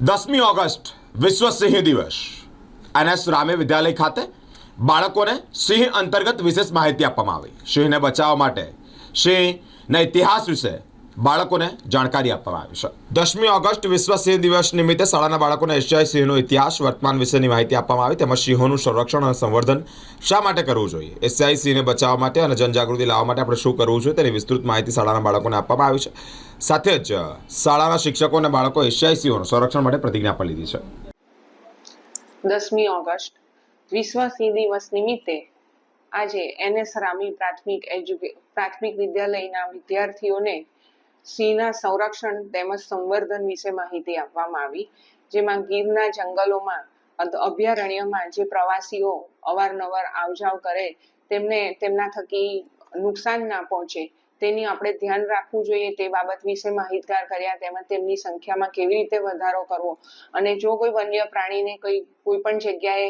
દસમી ઓગસ્ટ વિશ્વ સિંહ દિવસ. એનએસ રામે વિદ્યાલય ખાતે બાળકોને સિંહ અંતર્ગત વિશેષ માહિતી આપવામાં આવી. સિંહને બચાવવા માટે સિંહના ઇતિહાસ વિશે બાળકોને જાણકારી આપવામાં આવી છે. દસમી ઓગસ્ટ વિશ્વ સિંહ દિવસ નિમિત્તે શાળાના બાળકોને એશિયાઈ સિંહનો ઇતિહાસ, વર્તમાન વિશેની માહિતી આપવામાં આવી, તેમજ સિંહોનું સંરક્ષણ અને સંવર્ધન શા માટે કરવું જોઈએ? એશિયાઈ સિંહને બચાવવા માટે અને જનજાગૃતિ લાવવા માટે આપણે શું કરવું જોઈએ તેની વિસ્તૃત માહિતી શાળાના બાળકોને આપવામાં આવી છે. સાથે જ, શાળાના શિક્ષકો અને બાળકો એશિયાઈ સિંહોનું સંરક્ષણ માટે પ્રતિજ્ઞા પણ લીધી છે. દસમી ઓગસ્ટ વિશ્વ સિંહ દિવસ નિમિત્તે આજે એનએસ રામી પ્રાથમિક એજ્યુકે પ્રાથમિક વિદ્યાલયના વિદ્યાર્થીઓને સિંહના સંરક્ષણ તેમજ સંવર્ધન વિશે માહિતી આપવામાં આવી, જેમાં ગીરના જંગલોમાં અભયારણ્યમાં જે પ્રવાસીઓ અવારનવાર આવજાવ કરે, તેમને, તેમના થકી નુકસાન ના પહોંચે તેની આપણે ધ્યાન રાખવું જોઈએ તે બાબત વિશે માહિતગાર કર્યા તેમજ તેમની સંખ્યામાં કેવી રીતે વધારો કરવો. અને જો કોઈ વન્ય પ્રાણીને કોઈ કોઈ પણ જગ્યાએ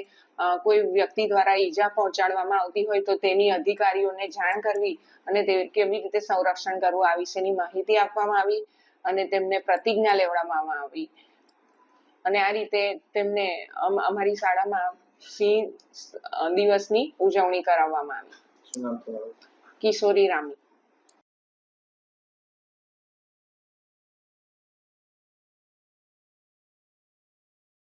કોઈ વ્યક્તિ દ્વારા ઈજા પહોંચાડવામાં આવતી હોય તો તેની અધિકારીઓને જાણ કરવી અને તે કેવી રીતે સંરક્ષણ કરવું આ વિશેની માહિતી આપવામાં આવી અને તેમને પ્રતિજ્ઞા લેવડાવવામાં આવી. અને આ રીતે તેમને અમારી શાળામાં સિંહ દિવસની ઉજવણી કરાવવામાં આવી. કિશોરી રામી.